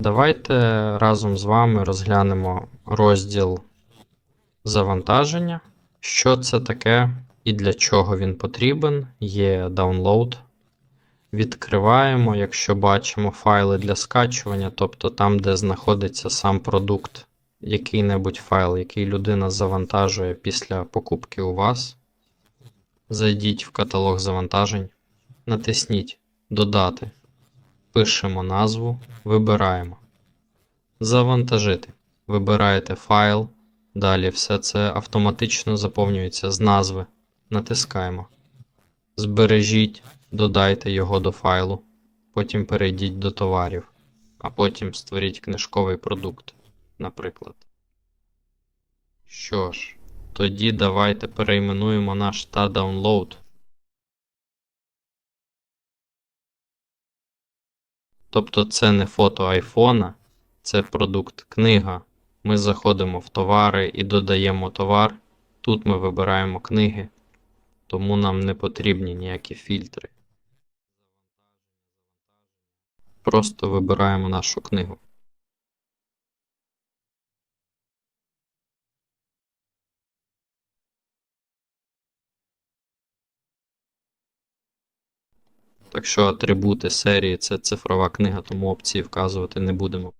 Давайте разом з вами розглянемо розділ завантаження. Що це таке і для чого він потрібен. Є download. Відкриваємо, якщо бачимо файли для скачування, тобто там, де знаходиться сам продукт, який-небудь файл, який людина завантажує після покупки у вас. Зайдіть в каталог завантажень, натисніть Додати. Пишемо назву, вибираємо. Завантажити. Вибираєте файл. Далі все це автоматично заповнюється з назви. Натискаємо. Збережіть, додайте його до файлу. Потім перейдіть до товарів, а потім створіть книжковий продукт, наприклад. Що ж, тоді давайте перейменуємо наш та download. Тобто це не фото айфона, це продукт книга. Ми заходимо в товари і додаємо товар. Тут ми вибираємо книги, тому нам не потрібні ніякі фільтри. Просто вибираємо нашу книгу. Так що атрибути серії це цифрова книга, тому опції вказувати не будемо.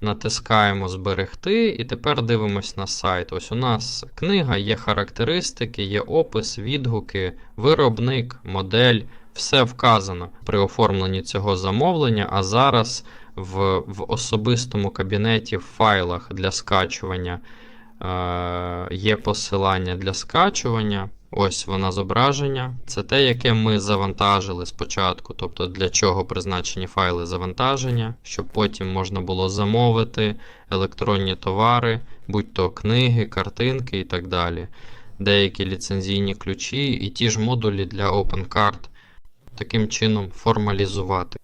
Натискаємо зберегти і тепер дивимось на сайт. Ось у нас книга, є характеристики, є опис, відгуки, виробник, модель. Все вказано при оформленні цього замовлення, а зараз в, в особистому кабінеті в файлах для скачування е, є посилання для скачування. Ось вона зображення. Це те, яке ми завантажили спочатку, тобто для чого призначені файли завантаження, щоб потім можна було замовити електронні товари, будь-то книги, картинки і так далі. Деякі ліцензійні ключі і ті ж модулі для OpenCard таким чином формалізувати.